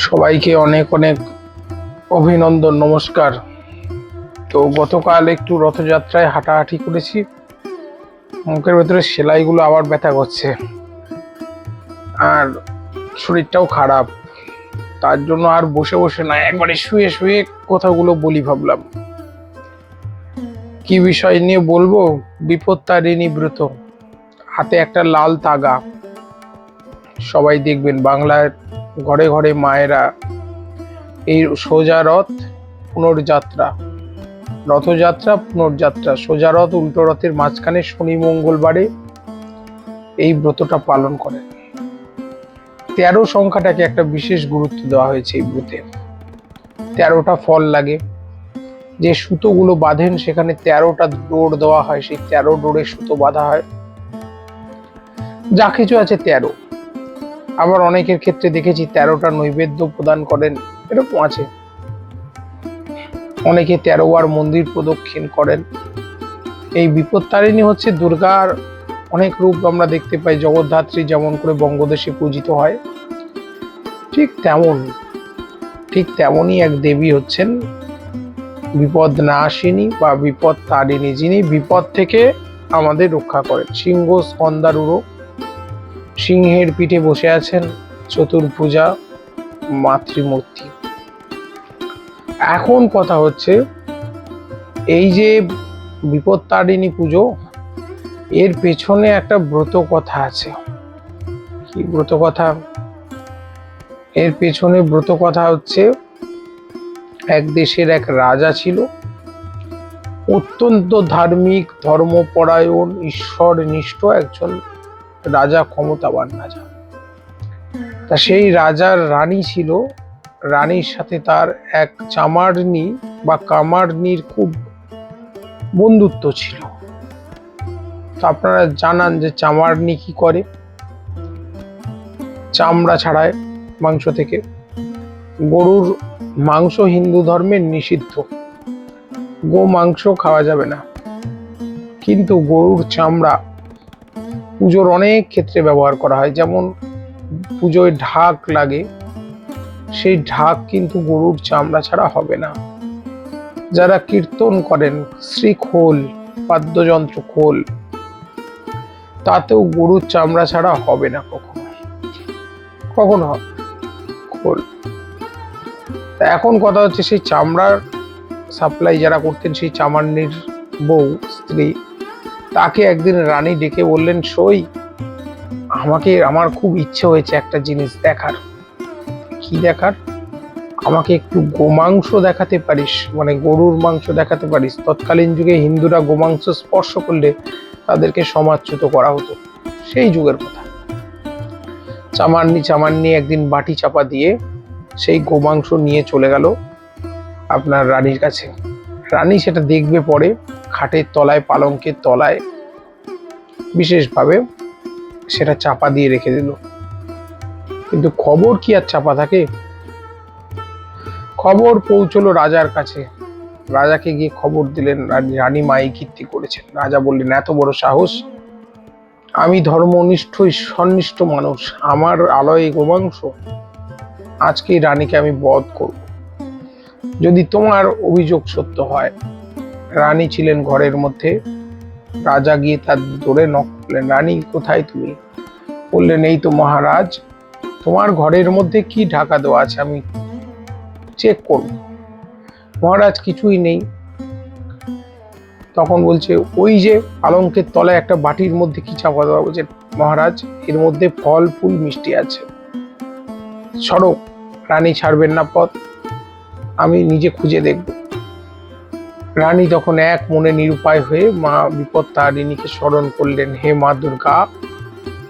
সবাইকে অনেক অনেক অভিনন্দন, নমস্কার। তো গতকাল একটু রথযাত্রায় হাঁটাহাঁটি করেছি। মুখের ভেতরে সেলাইগুলো আবার ব্যথা করছে। আর শরীরটাও খারাপ। তার জন্য আর বসে বসে না, একবারে শুয়ে শুয়ে কথাগুলো বলি ভাবলাম। কি বিষয় নিয়ে বলব? বিপদ ব্রত হাতে একটা লাল তাগা। সবাই দেখবেন বাংলার ঘরে ঘরে মায়েরা। এই সোজা রথ পুনর্যাত্রা। রথযাত্রা, পুনর্যাত্রা। সোজা রথ, উল্টো রথের মাঝখানে শনি মঙ্গলবারে এই ব্রতটা পালন করেন। তেরো সংখ্যাটাকে একটা বিশেষ গুরুত্ব দেওয়া হয়েছে এই ব্রতে। তেরোটা ফল লাগে। যে সুতোগুলো বাঁধেন, সেখানে তেরোটা ডোর দেওয়া হয়। সেই তেরো ডোরে সুতো বাঁধা হয়। যা কিছু আছে তেরো। আবার অনেকের ক্ষেত্রে দেখেছি তেরোটা নৈবেদ্য প্রদান করেন, এরকম আছে। অনেকে তেরো বার মন্দির প্রদক্ষিণ করেন। এই বিপত্তারিণী হচ্ছে দুর্গার অনেক রূপ আমরা দেখতে পাই, জগদ্ধাত্রী যেমন করে বঙ্গদেশে পূজিত হয়, ঠিক তেমন, ঠিক তেমনই এক দেবী হচ্ছেন বিপদ নাশিনী বা বিপদ তারিণী যিনি বিপদ থেকে আমাদের রক্ষা করেন। সিংহ স্কন্দারুরো সিংহের পিঠে বসে আছেন চতুর্ভুজা মাতৃমূর্তি। এখন কথা হচ্ছে, এই যে বিপত্তারিণী পুজো, এর পেছনে একটা ব্রত কথা আছে। কি ব্রত কথা? এর পেছনে ব্রত কথা হচ্ছে, এক দেশের এক রাজা ছিল। অত্যন্ত ধার্মিক, ধর্মপরায়ণ ঈশ্বর নিষ্ঠ একজন রাজা ক্ষমতাবান রাজা। তা সেই রাজার রানী ছিল, রানীর সাথে তার এক চামারনি বা কামারনির খুব বন্ধুত্ব ছিল। তো আপনারা জানান যে চামারনি কি করে? চামড়া ছাড়ায় মাংস থেকে। গরুর মাংস হিন্দু ধর্মের নিষিদ্ধ। গো মাংস খাওয়া যাবে না। কিন্তু গরুর চামড়া পুজোর অনেক ক্ষেত্রে ব্যবহার করা হয়। যেমন পুজোয় ঢাক লাগে, সেই ঢাক কিন্তু গরুর চামড়া ছাড়া হবে না। যারা কীর্তন করেন শ্রী খোল বাদ্যযন্ত্র খোল, তাতেও গরুর চামড়া ছাড়া হবে না কখনো। কখনো হবে খোল। তা এখন কথা হচ্ছে, সেই চামড়ার সাপ্লাই যারা করতেন, সেই চামান্নির বউ, স্ত্রী তাকে একদিন রানী ডেকে বললেন, সই, আমাকে, আমার খুব ইচ্ছে হয়েছে একটা জিনিস দেখার। কি দেখার? আমাকে একটু গোমাংস দেখাতে পারিস মানে গরুর মাংস দেখাতে পারিস। তৎকালীন যুগে হিন্দুরা গোমাংস স্পর্শ করলে তাদেরকে সমাজচ্যুত করা হতো, সেই যুগের কথা। চামান্নি চামান্নি একদিন বাটি চাপা দিয়ে সেই গোমাংস নিয়ে চলে গেল আপনার রানীর কাছে। রানী সেটা দেখবে পরে, খাটের তলায়, পালঙ্কের তলায়। বিশেষভাবে সেটা চাপা দিয়ে রেখে দিল। কিন্তু খবর কি আর চাপা থাকে? খবর পৌঁছলো রাজার কাছে। রাজাকে গিয়ে খবর দিলেন, রানী- মাই কীর্তি করেছেন। রাজা বললেন, এত বড় সাহস। আমি ধর্মনিষ্ঠ, ঈশ্বরনিষ্ঠ মানুষ। আমার আলয়ে গোমাংস। আজকে রানীকে আমি বধ করব। যদি তোমার অভিযোগ সত্য হয়, রানী ছিলেন ঘরের মধ্যে। রাজা গিয়ে তার দৌড়ে নক করলেন রানী, কোথায় তুমি? বললেন, এই তো মহারাজ, তোমার ঘরের মধ্যে কি ঢাকা দেওয়া আছে? আমি চেক করব। মহারাজ, কিছুই নেই। তখন বলছে, ওই যে পালঙ্কের তলায় একটা বাটির মধ্যে কি চাপা দেওয়া বলছে? মহারাজ, এর মধ্যে ফল, ফুল, মিষ্টি আছে। সড়ক রানী ছাড়বেন না পথ। আমি নিজে খুঁজে দেখব। রানী তখন এক মনে নিরুপায় হয়ে মা বিপদ তারিণীকে স্মরণ করলেন, হে মা দুর্গা,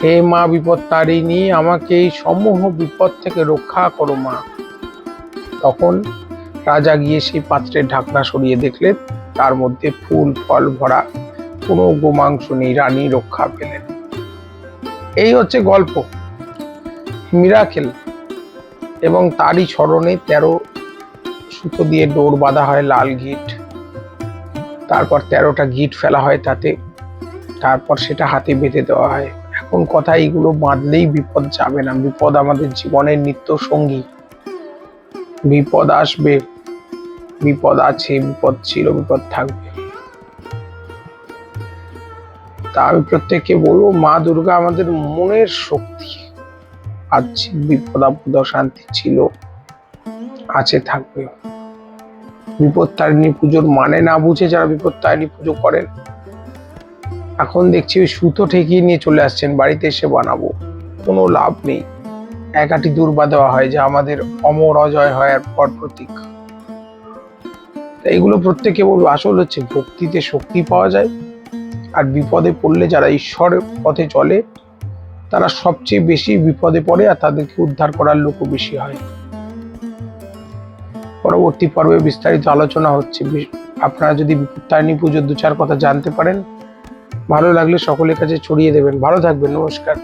হে মা বিপদ তারিণী আমাকে এই সমূহ বিপদ থেকে রক্ষা করো মা। তখন রাজা গিয়ে সেই পাত্রের ঢাকনা সরিয়ে দেখলেন, তার মধ্যে ফুল, ফল ভরা কোনো গোমাংস নেই, রানী রক্ষা পেলেন। এই হচ্ছে গল্প, মিরাকেল এবং তারই স্মরণে তেরো সুতো দিয়ে ডোর বাঁধা হয় লাল গিট। তারপর তেরোটা গিট ফেলা হয় তাতে। তারপর সেটা হাতে বেঁধে দেওয়া হয়। এখন কথা এইগুলো বাঁধলেই বিপদ যাবে না। বিপদ আমাদের জীবনের নিত্য সঙ্গী। বিপদ আসবে। বিপদ আছে, বিপদ ছিল, বিপদ থাকবে। তা আমি প্রত্যেককে বলব, মা দুর্গা আমাদের মনের শক্তি। আছে বিপদ, আপদ শান্তি ছিল। আছে থাকবে। বিপদ তারিণী পুজোর মানে না বুঝে যারা বিপদ তারিণী পুজো করেন, এখন দেখছি ওই সুতো ঠেকিয়ে নিয়ে চলে আসছেন, বাড়িতে এসে বানাবো। কোনো লাভ নেই। একাটি দুর্বা দেওয়া হয় যে আমাদের অমর অজয় হয় আর পর প্রতীক। এইগুলো প্রত্যেকে বলব, আসল হচ্ছে ভক্তিতে শক্তি পাওয়া যায়। আর বিপদে পড়লে যারা ঈশ্বরের পথে চলে, তারা সবচেয়ে বেশি বিপদে পড়ে আর তাদেরকে উদ্ধার করার লোকও বেশি হয়। পরবর্তী পর্বে বিস্তারিত আলোচনা হচ্ছে। আপনারা যদি তারিণী পুজোর দু চার কথা জানতে পারেন, ভালো লাগলে সকলের কাছে ছড়িয়ে দেবেন। ভালো থাকবেন, নমস্কার।